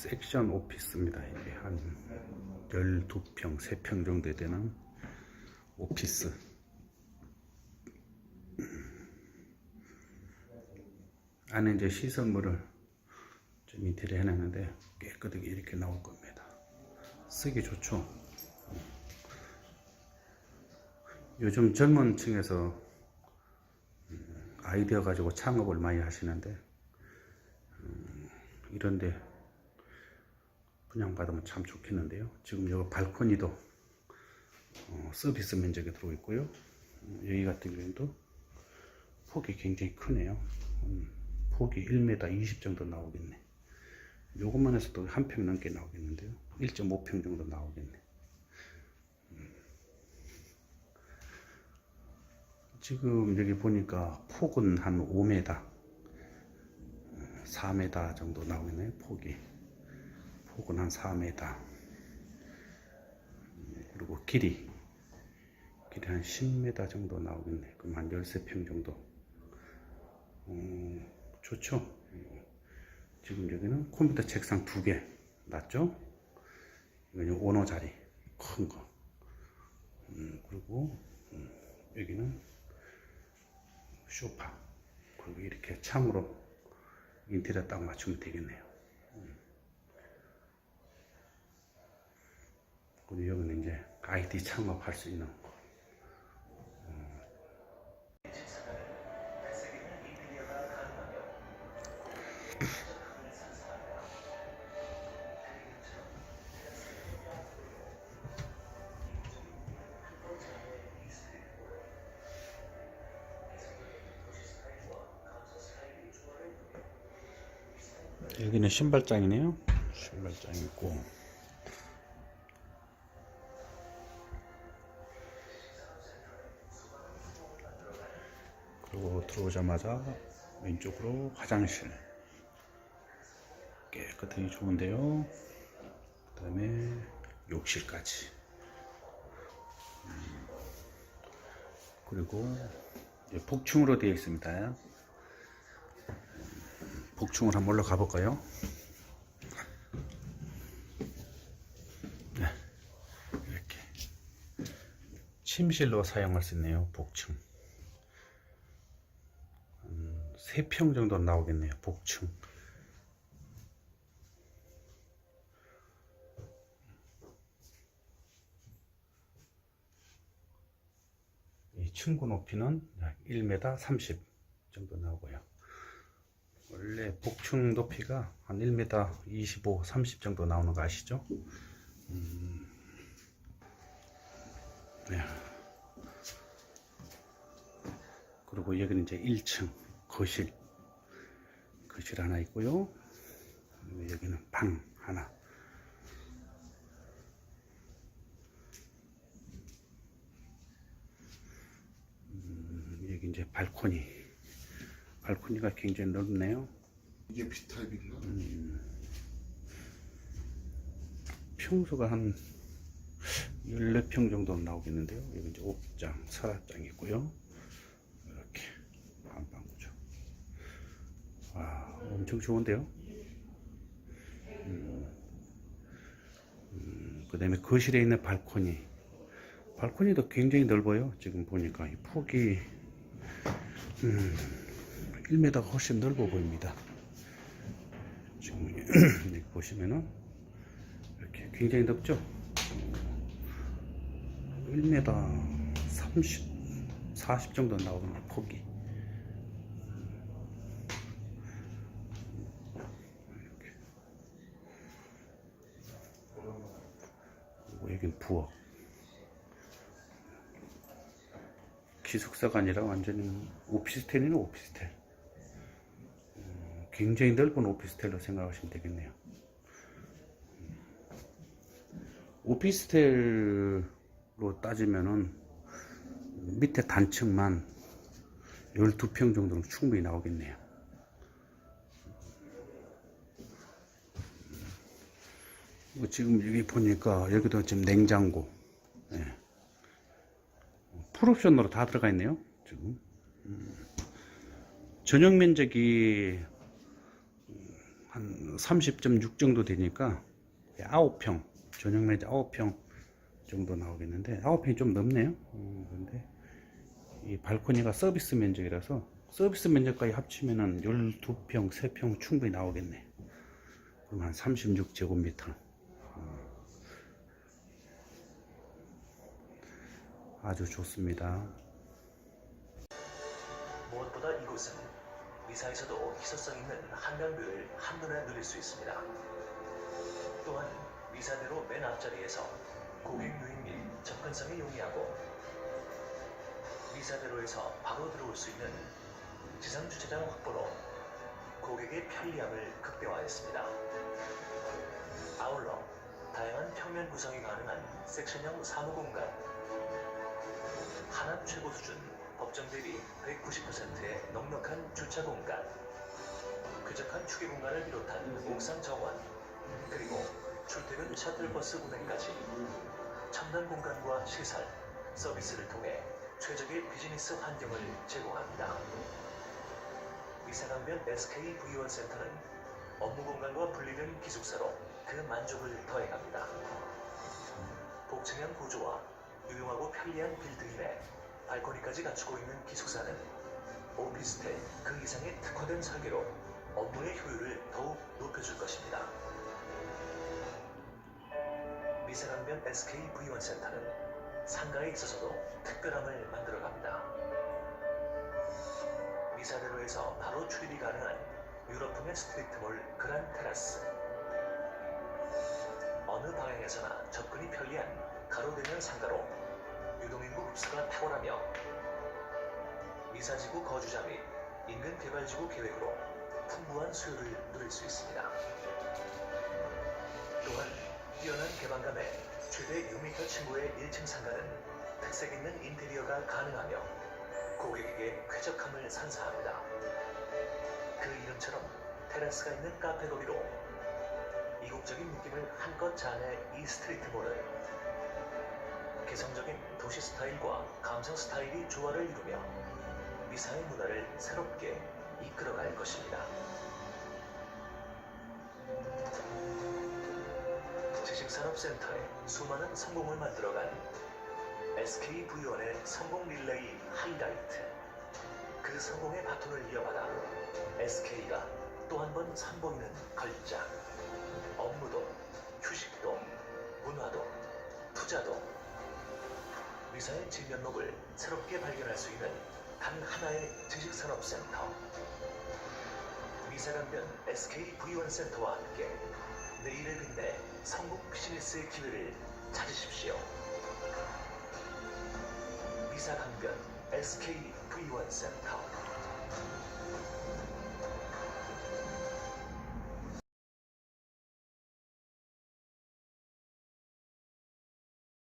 섹션 오피스입니다. 이게 한 12평, 3평 정도 되는 오피스. 안에 이제 시설물을 좀 인테리어 해놨는데 깨끗하게 이렇게 나올 겁니다. 쓰기 좋죠. 요즘 젊은 층에서 음, 아이디어 가지고 창업을 많이 하시는데 음, 이런데 분양 받으면 참 좋겠는데요. 지금 여기 발코니도 어, 서비스 면적에 들어오 있고요. 음, 여기 같은 경우도 폭이 굉장히 크네요. 음, 폭이 1m 20 정도 나오겠네. 요것만 해서도 한 평 넘게 나오겠는데요. 1.5평 정도 나오겠네. 지금 여기 보니까 폭은 한 5m, 4m 정도 나오겠네요. 폭이. 폭은 한 4m. 그리고 길이. 길이 한 10m 정도 나오겠네. 그럼 한 13평 정도. 음, 좋죠? 음, 지금 여기는 컴퓨터 책상 두 개. 맞죠? 이거는 오너 자리. 큰 거. 음, 그리고 음, 여기는 쇼파 그리고 이렇게 창으로 인테리어 딱 맞추면 되겠네요 그리고 여기는 이제 IT 창업할 수 있는 거. 음. 여기는 신발장이네요 신발장 있고 그리고 들어오자마자 왼쪽으로 화장실 깨끗하게 좋은데요 그 다음에 욕실까지 음, 그리고 복층으로 되어 있습니다 복층을 한번 올라가 볼까요? 네, 이렇게 침실로 사용할 수 있네요. 복층. 음, 3평 정도 나오겠네요. 복층. 이 층고 높이는 1m 30 정도 나오고요. 원래 복층 높이가 한 1m 25, 30 정도 나오는 거 아시죠? 음, 네. 그리고 여기는 이제 1층 거실 거실 하나 있고요. 여기는 방 하나. 음, 여기 이제 발코니. 발코니가 굉장히 넓네요. 이게 B타입인가? 평수가 한 14평 정도 나오겠는데요. 여기 이제 옥장, 서랍장 있고요. 이렇게 안방 구조. 와, 엄청 좋은데요. 음, 그 다음에 거실에 있는 발코니. 발코니도 굉장히 넓어요. 지금 보니까 이 폭이 음, 1m가 훨씬 넓어 보입니다. 지금 여기 보시면은 이렇게 굉장히 넓죠? 1m 30, 40 정도 나오는 폭이 이렇게. 그리고 여긴 부엌. 기숙사가 아니라 완전히 오피스텔이네 오피스텔. 음, 굉장히 넓은 오피스텔로 생각하시면 되겠네요. 오피스텔로 따지면은 밑에 단층만 12평 정도는 충분히 나오겠네요. 지금 여기 보니까 여기도 지금 냉장고, 예. 풀옵션으로 다 들어가 있네요. 지금 음. 전용 면적이 한 30.6 정도 되니까 9평 전용 면적 9평 정도 나오겠는데 9평이 좀 넘네요. 어, 근데 이 발코니가 서비스 면적이라서 서비스 면적까지 합치면 은 12평, 3평 충분히 나오겠네. 그럼 한 36제곱미터. 아주 좋습니다. 무엇보다 이곳은 미사에서도 희소성 있는 한강뷰를 한눈에 누릴 수 있습니다. 또한 미사대로 맨 앞자리에서 고객 유인 및 접근성이 용이하고 미사대로에서 바로 들어올 수 있는 지상 주차장 확보로 고객의 편리함을 극대화했습니다. 아울러 다양한 평면 구성이 가능한 섹션형 사무 공간, 최고 수준 법정 대비 190%의 넉넉한 주차 공간, 쾌적한 휴게 공간을 비롯한 옥상 정원, 그리고 출퇴근 셔틀버스 구매까지 첨단 공간과 시설, 서비스를 통해 최적의 비즈니스 환경을 제공합니다. 미사강변 SK V1 센터는 업무 공간과 분리된 기숙사로 그 만족을 더해갑니다. 복층형 구조와 유용하고 편리한 빌드인에 발코니까지 갖추고 있는 기숙사는 오피스텔 그 이상의 특화된 설계로 업무의 효율을 더욱 높여줄 것입니다. 미세강변 SK V1 센터는 상가에 있어서도 특별함을 만들어갑니다. 미사대로에서 바로 출입이 가능한 유럽풍의 스트리트몰 그란 테라스 어느 방향에서나 접근이 편리한 가로대면 상가로 유동인구 흡수가 탁월하며 미사지구 거주자 및 인근 개발지구 계획으로 풍부한 수요를 누릴 수 있습니다. 또한 뛰어난 개방감에 최대 6m 층고의 1층 상가는 특색 있는 인테리어가 가능하며 고객에게 쾌적함을 선사합니다. 그 이름처럼 테라스가 있는 카페 거리로 이국적인 느낌을 한껏 자아낸 이 스트리트몰은 개성적인 도시 스타일과 감성 스타일이 조화를 이루며 미사의 문화를 새롭게 이끌어갈 것입니다. 지식산업센터에 수많은 성공을 만들어간 SKV1의 성공 릴레이 하이라이트. 그 성공의 바톤을 이어받아 SK가 또 한 번 선보이는 걸작. 업무도, 휴식도, 문화도, 투자도. 미사의 진면목을 새롭게 발견할 수 있는 단 하나의 지식산업센터. 미사강변 SKV1 센터와 함께 내일을 빛내 성공 비즈니스의 기회를 찾으십시오. 미사강변 SKV1 센터.